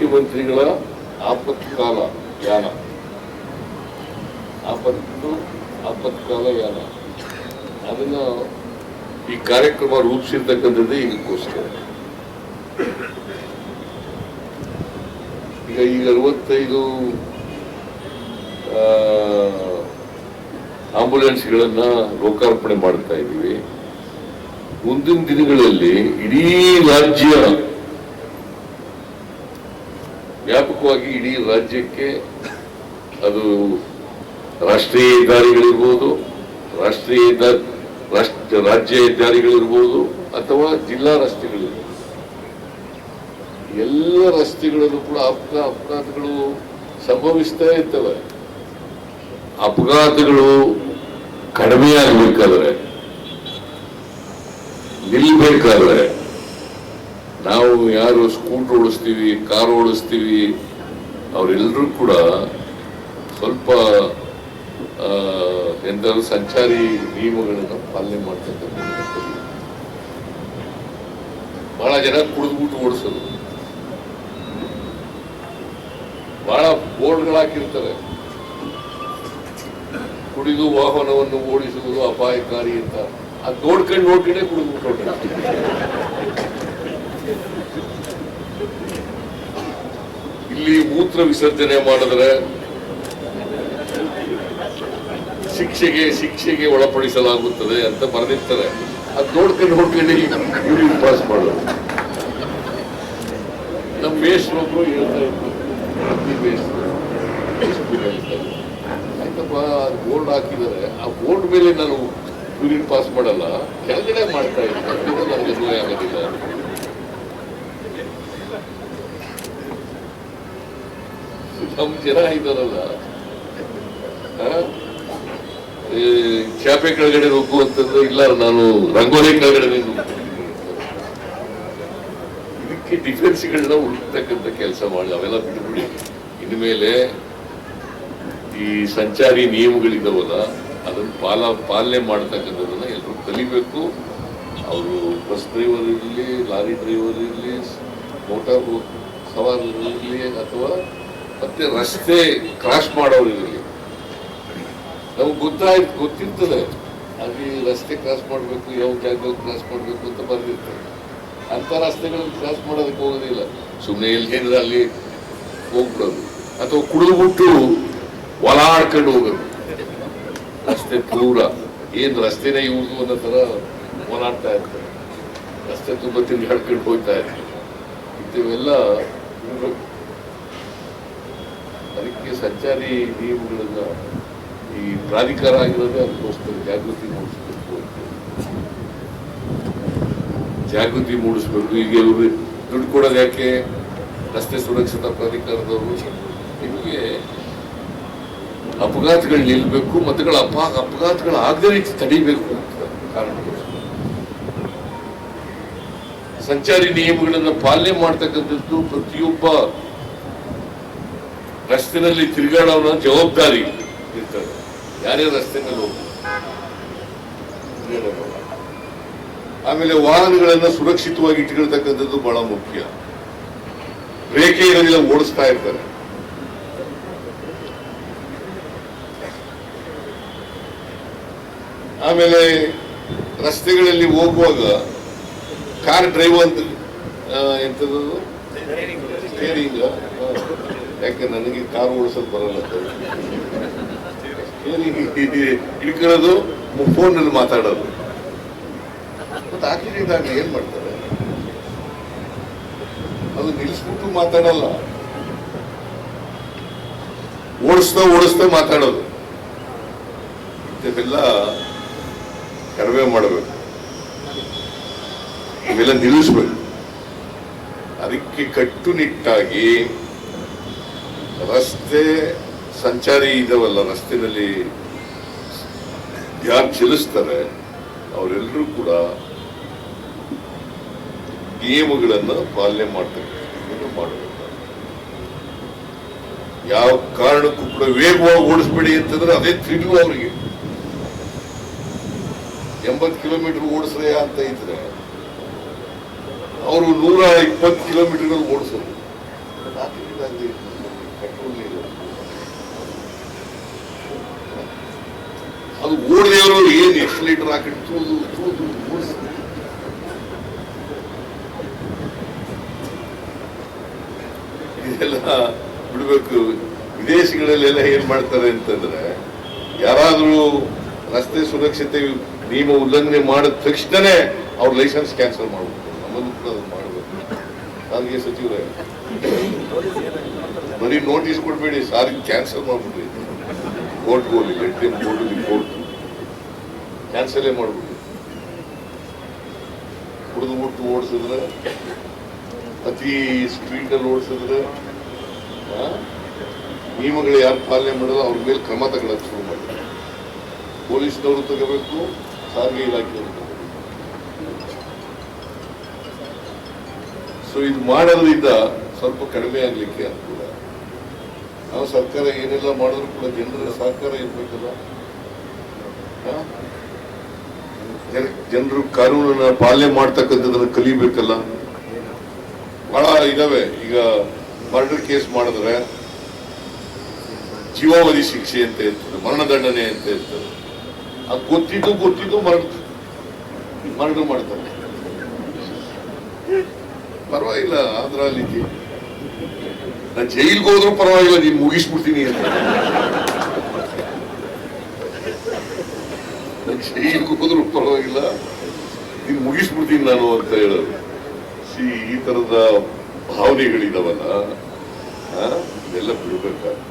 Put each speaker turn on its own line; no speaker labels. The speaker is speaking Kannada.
ಮುಖ್ಯಮಂತ್ರಿಗಳ ಆಪತ್ಕಾಲ ಯಾನ? ಆಪತ್ತು, ಆಪತ್ಕಾಲ ಯಾನ? ಅದನ್ನ ಈ ಕಾರ್ಯಕ್ರಮ ರೂಪಿಸಿರ್ತಕ್ಕಂಥದ್ದೇ ಇದಕ್ಕೋಸ್ಕರ. ಈಗ ಈಗ ಅರವತ್ತೈದು ಆಂಬುಲೆನ್ಸ್ಗಳನ್ನ ಲೋಕಾರ್ಪಣೆ ಮಾಡ್ತಾ ಇದ್ದೀವಿ. ಮುಂದಿನ ದಿನಗಳಲ್ಲಿ ಇಡೀ ರಾಜ್ಯ ವ್ಯಾಪಕವಾಗಿ ಇಡೀ ರಾಜ್ಯಕ್ಕೆ ಅದು ರಾಷ್ಟ್ರೀಯ ಹೆದ್ದಾರಿಗಳಿರ್ಬೋದು, ರಾಷ್ಟ್ರೀಯ ರಾಷ್ಟ್ರ, ರಾಜ್ಯ ಹೆದ್ದಾರಿಗಳಿರ್ಬೋದು ಅಥವಾ ಜಿಲ್ಲಾ ರಸ್ತೆಗಳಿರ್ಬೋದು. ಎಲ್ಲ ರಸ್ತೆಗಳಲ್ಲೂ ಕೂಡ ಅಪಘಾ, ಅಪಘಾತಗಳು ಸಂಭವಿಸ್ತಾ ಇರ್ತವೆ. ಅಪಘಾತಗಳು ಕಡಿಮೆ ಆಗ್ಬೇಕಾದ್ರೆ ನಿಲ್ಬೇಕಾದ್ರೆ ನಾವು ಯಾರು ಸ್ಕೂಟರ್ ಓಡಿಸ್ತೀವಿ ಕಾರ್ ಓಡಿಸ್ತೀವಿ ಅವರೆಲ್ಲರೂ ಕೂಡ ಸ್ವಲ್ಪ ಆ, ಎಂದಾದ್ರು ಸಂಚಾರಿ ನಿಯಮಗಳನ್ನು ಪಾಲನೆ ಮಾಡ್ತಕ್ಕಂಥ ಬಹಳ ಜನ ಕುಡಿದ್ಬಿಟ್ಟು ಓಡಿಸೋದು. ಬಹಳ ಬೋರ್ಡ್ಗಳು ಹಾಕಿರ್ತಾರೆ ಕುಡಿದು ವಾಹನವನ್ನು ಓಡಿಸುವುದು ಅಪಾಯಕಾರಿ ಅಂತ. ಅದು ನೋಡ್ಕೊಂಡು ನೋಡ್ಕೊಂಡೇ ಕುಡಿದ್ಬಿಟ್ಟು. ಇಲ್ಲಿ ಮೂತ್ರ ವಿಸರ್ಜನೆ ಮಾಡಿದ್ರೆ ಶಿಕ್ಷೆಗೆ ಶಿಕ್ಷೆಗೆ ಒಳಪಡಿಸಲಾಗುತ್ತದೆ ಅಂತ ಬರೆದಿರ್ತಾರೆ. ಅದು ನೋಡ್ಕೊಂಡು ನೋಡ್ಕೊಂಡು ಯೂರಿನ್ ಪಾಸ್ ಮಾಡೋದು. ನಮ್ಮ ಮೇಷ್ರೊಬ್ರು ಹೇಳ್ತಾ ಇದ್ರು. ಆಯ್ತಪ್ಪ ಬೋರ್ಡ್ ಹಾಕಿದ್ದಾರೆ. ಆ ಬೋರ್ಡ್ ಮೇಲೆ ನಾನು ಯೂರಿನ್ ಪಾಸ್ ಮಾಡಲ್ಲ, ಕೆಳಗಡೆ ಮಾಡ್ತಾ ಇದ್ದೀನಿ. ಇದು ನನಗೆ ಅನ್ವಯ ಆಗೋದಿಲ್ಲ. ನಮ್ಮ ಜನ ಇದ್ದಾರಲ್ಲ? ಈ ಚಾಪೆ ಕೆಳಗಡೆ ನುಗ್ಗು ಅಂತಂದ್ರೆ, ಇಲ್ಲ, ನಾನು ರಂಗೋಲಿ ಕೆಳಗಡೆ ಇದಕ್ಕೆ ಡಿಫೆನ್ಸ್ಗಳನ್ನ ಹುಡುಕ್ತಕ್ಕಂಥ ಕೆಲಸ ಮಾಡಿ, ಅವೆಲ್ಲ ಬಿಟ್ಬಿಡಿ. ಇನ್ಮೇಲೆ ಈ ಸಂಚಾರಿ ನಿಯಮಗಳಿದಾವಲ್ಲ, ಅದನ್ನು ಪಾಲ, ಪಾಲನೆ ಮಾಡ್ತಕ್ಕಂಥದ್ದನ್ನ ಎಲ್ಲರೂ ಕಲಿಬೇಕು. ಅವರು ಬಸ್ ಡ್ರೈವರ್ ಇರಲಿ, ಲಾರಿ ಡ್ರೈವರ್ ಇರಲಿ, ಮೋಟಾರ್ ಸವಾರ್ ಇರಲಿ, ಅಥವಾ ಮತ್ತೆ ರಸ್ತೆ ಕ್ರಾಸ್ ಮಾಡೋರು ಇವರಿಗೆ ನಮ್ಗೆ ಗೊತ್ತಾಯ್ತು, ಗೊತ್ತಿರ್ತದೆ. ಅಲ್ಲಿ ರಸ್ತೆ ಕ್ರಾಸ್ ಮಾಡಬೇಕು, ಯಾವ ಜಾಗದಲ್ಲಿ ಕ್ರಾಸ್ ಮಾಡಬೇಕು ಅಂತ ಬರ್ದಿರ್ತದೆ ಅಂಥ ರಸ್ತೆಗಳಲ್ಲಿ ಕ್ರಾಸ್ ಮಾಡೋದಕ್ಕೆ ಹೋಗೋದಿಲ್ಲ. ಸುಮ್ಮನೆ ಎಲ್ಲಿ ಏನಿದೆ ಅಲ್ಲಿ ಹೋಗ್ಬಿಡೋದು. ಅಥವಾ ಕುಡಿದ್ಬಿಟ್ಟು ಒಲಾಡ್ಕೊಂಡು ಹೋಗೋದು. ರಸ್ತೆ ದೂರ. ಏನು ರಸ್ತೆನೇ ಇವ್ರದು ಅನ್ನೋ ಥರ ಓಲಾಡ್ತಾ ಇರ್ತಾರೆ. ರಸ್ತೆ ತುಂಬ ತಿರುಗಾಡ್ಕೊಂಡು ಹೋಗ್ತಾ ಇರ್ತಾರೆ. ಇಂಥವೆಲ್ಲ ಸಂಚಾರಿ ನಿಯಮಗಳನ್ನ ಈ ಪ್ರಾಧಿಕಾರ ಆಗಿರೋದೇ ಅದಕ್ಕೋಸ್ಕರ ಜಾಗೃತಿ ಮೂಡಿಸಬೇಕು ಜಾಗೃತಿ ಮೂಡಿಸ್ಬೇಕು. ಈಗ ಇವರು ದುಡ್ಡು ಕೊಡೋದು ಯಾಕೆ? ರಸ್ತೆ ಸುರಕ್ಷತಾ ಪ್ರಾಧಿಕಾರದವರು. ನಿಮಗೆ ಅಪಘಾತಗಳು ನಿಲ್ಲಬೇಕು ಮತ್ತುಗಳ ಅಪ, ಅಪಘಾತಗಳು ಆಗದೇ ರೀತಿ ತಡಿಬೇಕು ಅಂತ ಕಾರಣಗಳು ಸಂಚಾರಿ ನಿಯಮಗಳನ್ನು ಪಾಲನೆ ಮಾಡ್ತಕ್ಕಂಥದ್ದು ಪ್ರತಿಯೊಬ್ಬ ರಸ್ತೆನಲ್ಲಿ ತಿರುಗಾಡೋನ ಜವಾಬ್ದಾರಿ ಇರ್ತದೆ. ಯಾರೇ ರಸ್ತೆನಲ್ಲಿ ಹೋಗ್ತಾರೆ ಆಮೇಲೆ ವಾಹನಗಳನ್ನ ಸುರಕ್ಷಿತವಾಗಿ ಇಟ್ಕೊಳ್ತಕ್ಕಂಥದ್ದು ಬಹಳ ಮುಖ್ಯ. ರೇಖೆ ಇರೋದಿಲ್ಲ ಓಡಿಸ್ತಾ ಇರ್ತಾರೆ. ಆಮೇಲೆ ರಸ್ತೆಗಳಲ್ಲಿ ಹೋಗುವಾಗ ಕಾರ್ ಡ್ರೈವ್ ಅಂತ ಎಂಥದ್ದು ಸ್ಟೇರಿಂಗ್ ಯಾಕೆ ನನಗೆ ಕಾರು ಓಡಿಸೋದು ಬರಲ್ಲ ಹಿಡ್ಕೊಳ್ಳೋದು ಫೋನಲ್ಲಿ ಮಾತಾಡೋದು. ಮತ್ತೆ ಆಕ್ಸಿಡೆಂಟ್ ಏನ್ ಮಾಡ್ತಾರೆ? ಅದು ನಿಲ್ಲಿಸ್ಬಿಟ್ಟು ಮಾತಾಡಲ್ಲ. ಓಡಿಸ್ತಾ ಓಡಿಸ್ತಾ ಮಾತಾಡೋದು. ಇಂಥವೆಲ್ಲ ಕಡಿಮೆ ಮಾಡಬೇಕು. ಇವೆಲ್ಲ ನಿಲ್ಲಿಸ್ಬೇಕು. ಅದಕ್ಕೆ ಕಟ್ಟುನಿಟ್ಟಾಗಿ ರಸ್ತೆ ಸಂಚಾರಿ ಇದಾವಲ್ಲ ರಸ್ತೆಯಲ್ಲಿ ಯಾರು ಚಲಿಸ್ತಾರೆ ಅವರೆಲ್ಲರೂ ಕೂಡ ನಿಯಮಗಳನ್ನು ಪಾಲನೆ ಮಾಡ್ತಕ್ಕಂಥ ಮಾಡಬೇಕು ಯಾವ ಕಾರಣಕ್ಕೂ ಕೂಡ ವೇಗವಾಗಿ ಓಡಿಸ್ಬೇಡಿ ಅಂತಂದ್ರೆ ಅದೇ ತಿಳಿವು ಅವರಿಗೆ. ಎಂಬತ್ತು ಕಿಲೋಮೀಟರ್ ಓಡಿಸ್ರೆ ಅಂತ ಇದ್ರೆ, ಅವರು ನೂರ ಇಪ್ಪತ್ತು ಕಿಲೋಮೀಟರ್ ಓಡಿಸೋದು. ಅದು ಓಡಿದವರು ಏನು ಎಷ್ಟು ಲೀಟರ್ ಹಾಕಿಟ್ಟು ತೂದು. ಇದೆಲ್ಲ ಬಿಡಬೇಕು. ವಿದೇಶಗಳಲ್ಲೆಲ್ಲ ಏನ್ ಮಾಡ್ತಾರೆ ಅಂತಂದ್ರೆ, ಯಾರಾದ್ರೂ ರಸ್ತೆ ಸುರಕ್ಷತೆ ನಿಯಮ ಉಲ್ಲಂಘನೆ ಮಾಡಿದ ತಕ್ಷಣನೇ ಅವ್ರ ಲೈಸೆನ್ಸ್ ಕ್ಯಾನ್ಸಲ್ ಮಾಡಬೇಕು ನಮ್ಮಲ್ಲೂ ಕೂಡ ಮಾಡಬೇಕು. ಸಚಿವರೇ. ಬರೀ ನೋಟಿಸ್ ಕೊಡ್ಬೇಡಿ ಸಾರಿಗೆ ಕ್ಯಾನ್ಸಲ್ ಮಾಡ್ಬಿಡ್ರಿ. ಕೋರ್ಟ್ ಹೋಗಿ ಗಟ್ಟಿ ಕೋರ್ಟ್ ಕೋರ್ಟ್ ಕ್ಯಾನ್ಸಲೇ ಮಾಡ್ಬಿಡಿ ಕುಡಿದು ಬಿಟ್ಟು ಓಡಿಸಿದ್ರೆ ಅತಿ ಸ್ಟ್ರೀಟಲ್ಲಿ ಓಡಿಸಿದ್ರೆ ನಿಯಮಗಳು ಯಾರು ಪಾಲನೆ ಮಾಡಿದ್ರೆ ಅವ್ರ ಮೇಲೆ ಕ್ರಮ ತಗೊಳ್ಳೋಕೆ ಶುರು ಮಾಡಿ. ಪೊಲೀಸ್ನವರು ತಗೋಬೇಕು, ಸಾರಿಗೆ ಇಲಾಖೆಯವರು ಸೊ ಇದು ಮಾಡೋದ್ರಿಂದ ಸ್ವಲ್ಪ ಕಡಿಮೆ ಆಗ್ಲಿಕ್ಕೆ ಅನುಕೂಲ ನಾವು ಸರ್ಕಾರ ಏನೆಲ್ಲ ಮಾಡಿದ್ರು ಕೂಡ ಜನರ ಸಹಕಾರ ಇರಬೇಕಲ್ಲ. ಜನರು ಕಾನೂನನ್ನ ಪಾಲನೆ ಮಾಡ್ತಕ್ಕಂಥದ್ದನ್ನ ಕಲಿಬೇಕಲ್ಲ. ಬಹಳ ಇದಾವೆ. ಈಗ ಮರ್ಡರ್ ಕೇಸ್ ಮಾಡಿದ್ರೆ ಜೀವಾವಧಿ ಶಿಕ್ಷೆ ಅಂತ ಇರ್ತದೆ ಮರಣದಂಡನೆ ಅಂತ ಇರ್ತದೆ ಅದು ಗೊತ್ತಿದ್ದು ಗೊತ್ತಿದ್ದು ಮರಣ ಮರಣ ಮಾಡ್ತಾರೆ. ಪರವಾಗಿಲ್ಲ ಅದ್ರಲ್ಲಿ ನಾನು ಜೈಲ್ಗೆ ಹೋದ್ರೂ ಪರವಾಗಿಲ್ಲ, ನೀನ್ ಮುಗಿಸ್ಬಿಡ್ತೀನಿ ಅಂತ. ನಾನು ಜೈಲ್ಗೆ ಹೋದ್ರೂ ಪರವಾಗಿಲ್ಲ, ನೀನ್ ಮುಗಿಸ್ಬಿಡ್ತೀನಿ ನಾನು ಅಂತ ಹೇಳೋದು. ಸಿ ಈ ತರದ ಭಾವನೆಗಳಿದಾವಲ್ಲ ಇದೆಲ್ಲ ಬಿಡ್ಬೇಕಾಗ್ತದೆ